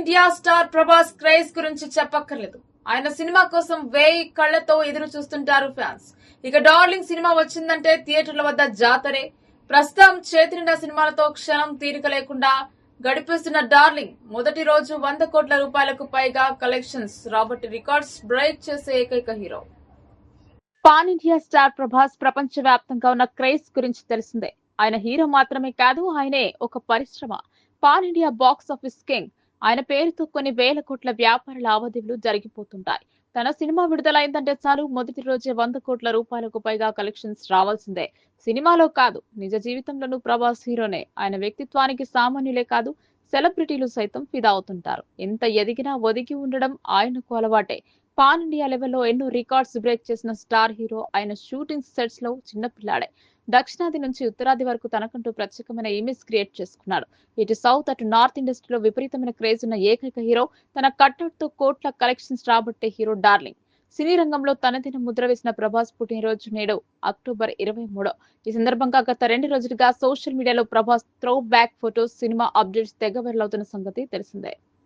India star Prabhas craze గురించి చెప్పక్కర్లేదు. ఆయన సినిమా కోసం వేయి కళ్ళతో ఎదురు చూస్తుంటారు ఫ్యాన్స్. ఇక డార్లింగ్ సినిమా వచ్చిందంటే థియేటర్ల వద్ద జాతరే. ప్రస్తుతం చేతినిండా సినిమాలతో క్షణం తీరిక లేకుండా గడిపిస్తున్న డార్లింగ్ మొదటి రోజు వంద కోట్ల రూపాయలకు పైగా కలెక్షన్స్ రాబట్టి రికార్డ్స్ బ్రేక్ చేసే ఏకైక hero. Pan India star Prabhas ప్రపంచ వ్యాప్తంగా ఉన్న క్రేజ్ గురించి తెలిసిందే. ఆయన హీరో మాత్రమే కాదు ఆయనే ఒక పరిశ్రమ. Pan India box office king. ఆయన పేరుతో కొన్ని వేల కోట్ల వ్యాపార లావాదేవీలు జరిగిపోతుంటాయి. తన సినిమా విడుదలైందంటే చాలు మొదటి రోజే వంద కోట్ల రూపాయలకు పైగా కలెక్షన్స్ రావాల్సిందే. సినిమాలో కాదు నిజ జీవితంలోనూ ప్రభాస్ హీరోనే. ఆయన వ్యక్తిత్వానికి సామాన్యులే కాదు సెలబ్రిటీలు సైతం ఫిదా అవుతుంటారు. ఎంత ఎదిగినా ఒదిగి ఉండడం ఆయనకు అలవాటే. పాన్ ఇండియా లెవెల్లో ఎన్నో రికార్డ్స్ బ్రేక్ చేసిన స్టార్ హీరో ఆయన షూటింగ్ సెట్స్లో చిన్న పిల్లాడే. దక్షిణాది నుంచి ఉత్తరాది వరకు తనకంటూ ప్రత్యేకమైన ఇమేజ్ క్రియేట్ చేసుకున్నాడు. ఇటు సౌత్ అటు నార్త్ ఇండస్ట్రీలో విపరీతమైన క్రేజ్ ఉన్న ఏకైక హీరో తన కట్అవుట్తో కోట్ల కలెక్షన్స్ రాబట్టే హీరో డార్లింగ్. సినీ రంగంలో తనదిన ముద్ర వేసిన ప్రభాస్ పుట్టినరోజు నేడు అక్టోబర్ ఇరవై మూడో. ఈ సందర్భంగా గత రెండు రోజులుగా సోషల్ మీడియాలో Prabhas throw back photos cinema updates తెగ అవుతున్న సంగతి తెలిసిందే.